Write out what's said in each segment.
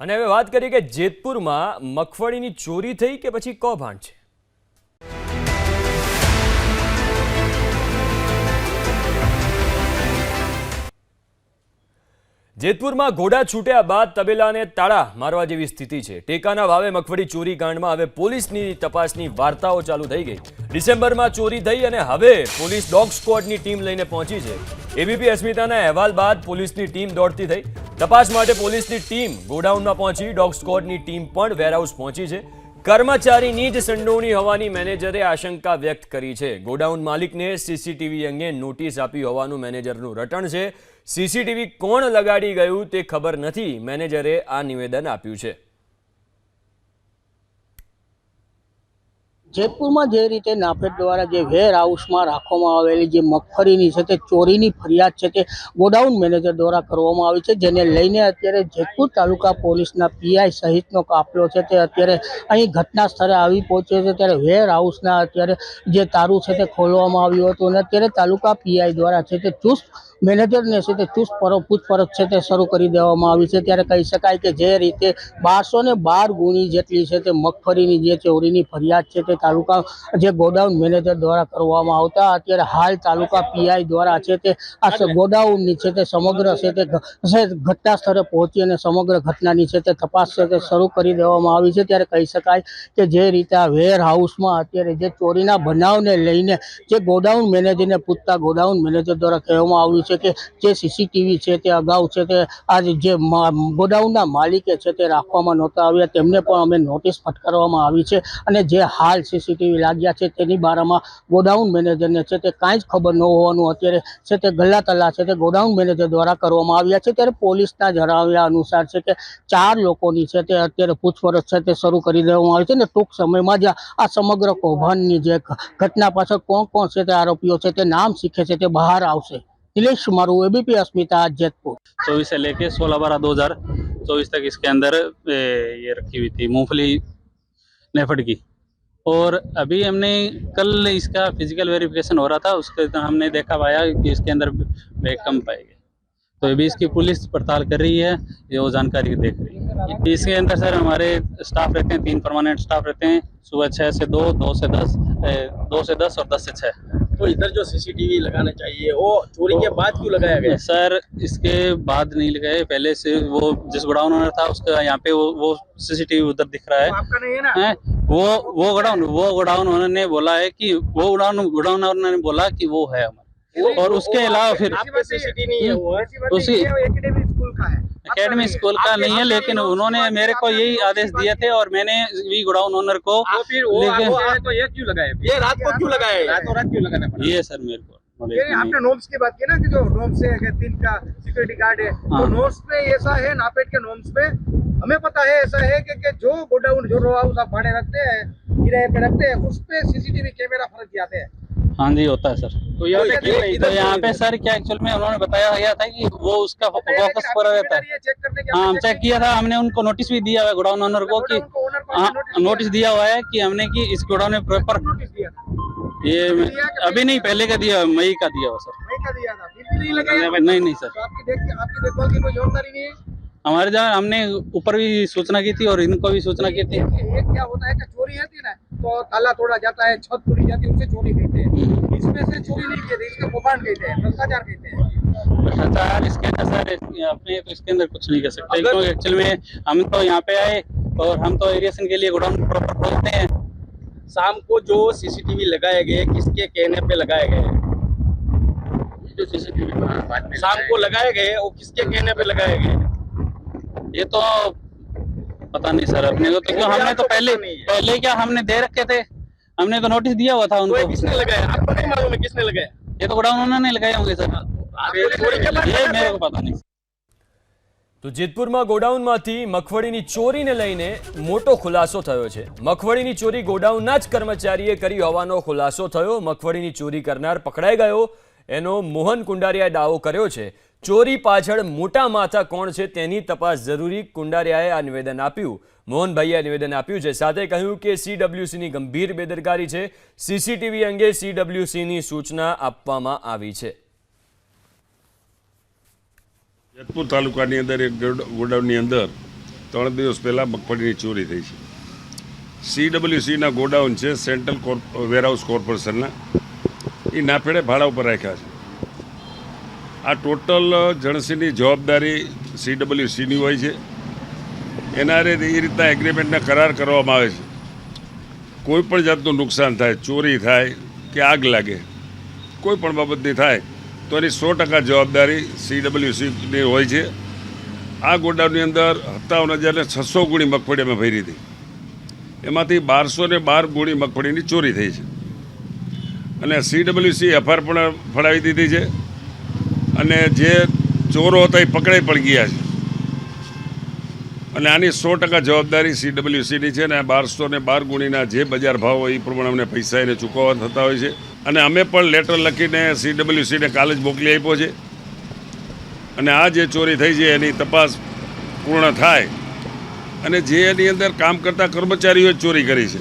અને હવે વાત કરીએ કે જેતપુરમાં મગફળીની ચોરી થઈ કે પછી કૌભાંડ છે? જેતપુરમાં ઘોડા છૂટ્યા બાદ તબેલાને તાળા મારવા જેવી સ્થિતિ છે. ટેકાના ભાવે મગફળી ચોરી કાંડમાં હવે પોલીસની તપાસની વાર્તાઓ ચાલુ થઈ ગઈ. ડિસેમ્બરમાં ચોરી થઈ અને હવે પોલીસ ડોગ સ્ક્વોડની ટીમ લઈને પહોંચી છે. એબીપી અસ્મિતાના અહેવાલ બાદ પોલીસની ટીમ દોડતી થઈ. તપાસ માટે પોલીસની ટીમ ગોડાઉનમાં પહોંચી. ડોગ સ્કોડની ટીમ પણ વેરહાઉસ પહોંચી છે. કર્મચારીની જ સંડોવણી હોવાની મેનેજરે આશંકા વ્યક્ત કરી છે. ગોડાઉન માલિકને સીસીટીવી અંગે નોટિસ આપી હોવાનું મેનેજરનું રટણ છે. સીસીટીવી કોણ લગાડી ગયું તે ખબર નથી. મેનેજરે આ નિવેદન આપ્યું છે. જેતપુરમાં જે રીતે નાફેડ દ્વારા જે વેર હાઉસમાં રાખવામાં આવેલી જે મગફળીની છે તે ચોરીની ફરિયાદ છે તે ગોડાઉન મેનેજર દ્વારા કરવામાં આવી છે, જેને લઈને અત્યારે જેતપુર તાલુકા પોલીસના પીઆઈ સહિતનો કાફલો છે તે અત્યારે અહીં ઘટના સ્થળે આવી પહોંચ્યો છે. ત્યારે વેર હાઉસના અત્યારે જે તારું છે તે ખોલવામાં આવ્યું હતું અને અત્યારે તાલુકા પીઆઈ દ્વારા છે તે ચુસ્ત મેનેજરને છે તે ચુસ્ત પર, પૂછપરછ છે તે શરૂ કરી દેવામાં આવી છે. ત્યારે કહી શકાય કે જે રીતે બારસો બાર ગુણી જેટલી છે તે મગફળીની જે ચોરીની ફરિયાદ છે તે તાલુકા જે ગોડાઉન મેનેજર દ્વારા કરવામાં આવતા, અત્યારે હાલ તાલુકા પીઆઈ દ્વારા છે તે, આ ગોડાઉનની છે તે સમગ્ર છે તે ઘટના સ્થળે પહોંચી અને સમગ્ર ઘટનાની છે તે તપાસ છે તે શરૂ કરી દેવામાં આવી છે. ત્યારે કહી શકાય કે જે રીતે આ વેર અત્યારે જે ચોરીના બનાવને લઈને જે ગોડાઉન મેનેજરને પૂછતા ગોડાઉન મેનેજર દ્વારા કહેવામાં આવ્યું છે કે જે સીસીટીવી છે તે અગાઉ છે તે આજે જે ગોડાઉનના માલિકે છે તે રાખવામાં નહોતા આવ્યા. તેમને પણ અમે નોટિસ ફટકારવામાં આવી છે અને જે હાલ સીસીટીવી લાગ્યા છે તેની બારામાં ગોડાઉન મેનેજરને છે તે કાંઈ જ ખબર ન હોવાનું અત્યારે છે તે ગલ્લા તલ્લા છે તે ગોડાઉન મેનેજર દ્વારા કરવામાં આવ્યા છે ત્યારે પોલીસના જણાવ્યા અનુસાર છે કે ચાર લોકોની છે તે અત્યારે પૂછપરછ છે તે શરૂ કરી દેવામાં આવી છે ને ટૂંક સમયમાં જ આ સમગ્ર કૌભાંડની જે ઘ- ઘટના પાછળ કોણ કોણ છે તે આરોપીઓ છે તે નામ શીખે છે તે બહાર આવશે નિલેશ મારું એબીપી અસ્મિતા જેતપુર चौबीस से लेके सोलह बारह दो हजार चौबीस तक इसके अंदर ए, ये रखी हुई थी मूंगफली नेफड की और अभी हमने कल इसका फ़िज़िकल वेरिफिकेशन हो रहा था उसके तो हमने देखा पाया कि इसके अंदर बैग कम पाए गए तो अभी इसकी पुलिस पड़ताल कर रही है ये वो जानकारी देख रही है। इसके अंदर सर हमारे स्टाफ रहते हैं तीन परमानेंट स्टाफ रहते हैं सुबह छः से दो दो से दस दो से दस और दस से छः तो इधर जो सीसीटीवी लगाना चाहिए वो चोरी के बाद क्यों लगाया गया? सर इसके बाद नहीं लगाए पहले से वो जिस गोडाउन ओनर था उसका यहाँ पे वो वो सीसीटीवी उधर दिख रहा है। आपका नहीं है ना? हैं? वो वो गोडाउन वो गोडाउन ओनर ने बोला है कि वो गोडाउन गोडाउन ओनर ने बोला कि वो है हमारा। और उसके अलावा फिर आपका सीसीटीवी नहीं है वो उसी एकेडमी स्कूल का है। एकेडमी स्कूल का नहीं है लेकिन उन्होंने मेरे को यही आदेश दिए थे और मैंने भी गोडाउन ओनर को तो वो तो ये क्यों लगाए? ये रात को क्यों लगाए? रात क्यों लगाना ये सर मेरे को नहीं आपने है। नॉर्म्स की बात की ना कि जो नॉर्म्स है तीन का सिक्योरिटी गार्ड है तो हाँ। नॉर्म्स में ऐसा है नापेट के नॉर्म्स में हमें पता है ऐसा है कि, कि जो गोडाउन जो रो हाउस आप भाड़े रखते हैं किराए पे रखते हैं उस पे सीसीटीवी कैमरा फ़र्ज़ आते हैं। हाँ जी होता है सर। तो यहाँ पे क्यों तो यहाँ पे सर क्या एक्चुअल में उन्होंने बताया गया था कि वो उसका फोकस पूरा रहता है। हाँ हम चेक किया था हमने उनको नोटिस भी दिया हुआ है गोडाउन ओनर को कि हाँ नोटिस नोटिस दिया हुआ है कि हमने कि इस गोडाउन में प्रॉपर नोटिस दिया था। ये अभी नहीं पहले का दिया मई का दिया हुआ सर। मई का दिया था। नहीं नहीं नहीं सर। तो आपकी आपकी देखभाल की कोई जवाबदारी नहीं है? हमारे जहाँ हमने ऊपर भी सूचना की थी और इनको भी सूचना की थी। एक क्या होता है कि चोरी होती है ना तो ताला तोड़ा जाता है छत तोड़ी जाती है उसे चोरी कहते हैं। इसमें से चोरी नहीं कहते इसको कौभांड कहते हैं भ्रष्टाचार कहते हैं। भ्रष्टाचार इसके अंदर सर अपने तो इसके अंदर कुछ नहीं कर सकते। क्योंकि एक्चुअल में हम तो यहाँ पे आए और हम तो एरिएशन के लिए गोडाउन प्रॉपर खोलते हैं। शाम को जो सीसीटीवी लगाए गए किसके कहने पे लगाए गए? जो सीसीटीवी शाम को लगाए गए वो किसके कहने पे लगाए गए? ये तो पता नहीं सर अपने को तो क्यों हमने तो पहले नहीं है। पहले क्या हमने दे रखे थे हमने तो नोटिस दिया हुआ था तो ये उनको किसने लगाया आपको नहीं मालूम है किसने लगाया ये तो गोडाउन उन्होंने लगाए होंगे सर आपको चोरी के बाद ये लगाया मेरे था? को पता नहीं તો જેતપુરમાં ગોડાઉનમાંથી મગફળીની ચોરીને લઈને મોટો ખુલાસો થયો છે મગફળીની ચોરી ગોડાઉનના જ કર્મચારીએ કરી હોવાનો ખુલાસો થયો મગફળીની ચોરી કરનાર પકડાઈ ગયો એનો મોહન કુંડારિયાએ દાવો કર્યો છે ચોરી પાછળ મોટા માથા કોણ છે તેની તપાસ જરૂરી? કુંડારિયાએ આ નિવેદન આપ્યું. મોહનભાઈએ નિવેદન આપ્યું છે. સાથે કહ્યું કે સીડબ્લ્યુસીની ગંભીર બેદરકારી છે. સીસીટીવી અંગે સીડબ્લ્યુસીની સૂચના આપવામાં આવી છે. જેતપુર તાલુકાની અંદર એક ગોડાઉનની અંદર ત્રણ દિવસ પહેલાં મગફળીની ચોરી થઈ છે. સીડબ્લ્યુસીના ગોડાઉન છે સેન્ટ્રલ કોર્પ, વેરહાઉસ કોર્પોરેશનના. એ નાફેડે ભાડા ઉપર રાખ્યા છે. આ ટોટલ જણસીની જવાબદારી સીડબ્લ્યુસીની હોય છે. એના એ રીતના એગ્રીમેન્ટના કરાર કરવામાં આવે છે. કોઈ પણ જાતનું નુકસાન થાય, ચોરી થાય, કે આગ લાગે, કોઈ પણ બાબતની થાય, તો એની સો ટકા જવાબદારી સીડબ્લ્યુસીની હોય છે. આ ગોડાઉનની અંદર સત્તાવન હજાર છસો ગુણી મગફળી અમે ભરી હતી. એમાંથી બારસો ને બાર ગુણી મગફળીની ચોરી થઈ છે. અને સીડબ્લ્યુસી એફઆર પણ ફડાવી દીધી છે. અને જે ચોરો હતા એ પકડાઈ પણ ગયા છે. અને આની સો ટકા જવાબદારી સીડબ્લ્યુસીની છે અને બારસો ને બાર ગુણીના જે બજાર ભાવ હોય એ પ્રમાણે અમને પૈસા એને ચૂકવવા થતા હોય છે. અને અમે પણ લેટર લખીને સીડબ્લ્યુસીને કાલે જ મોકલી આપ્યો છે. અને આ જે ચોરી થઈ છે એની તપાસ પૂર્ણ થાય. અને જે એની અંદર કામ કરતા કર્મચારીઓએ ચોરી કરી છે.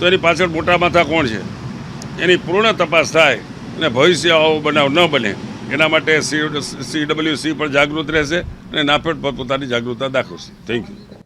તો એની પાછળ મોટા માથા કોણ છે? એની પૂર્ણ તપાસ થાય અને ભવિષ્ય આવો બનાવ ન બને. એના માટે સી સીડબ્લ્યુસી પણ જાગૃત રહેશે અને નાફેડ પોતાની જાગૃતતા દાખવશે. Thank you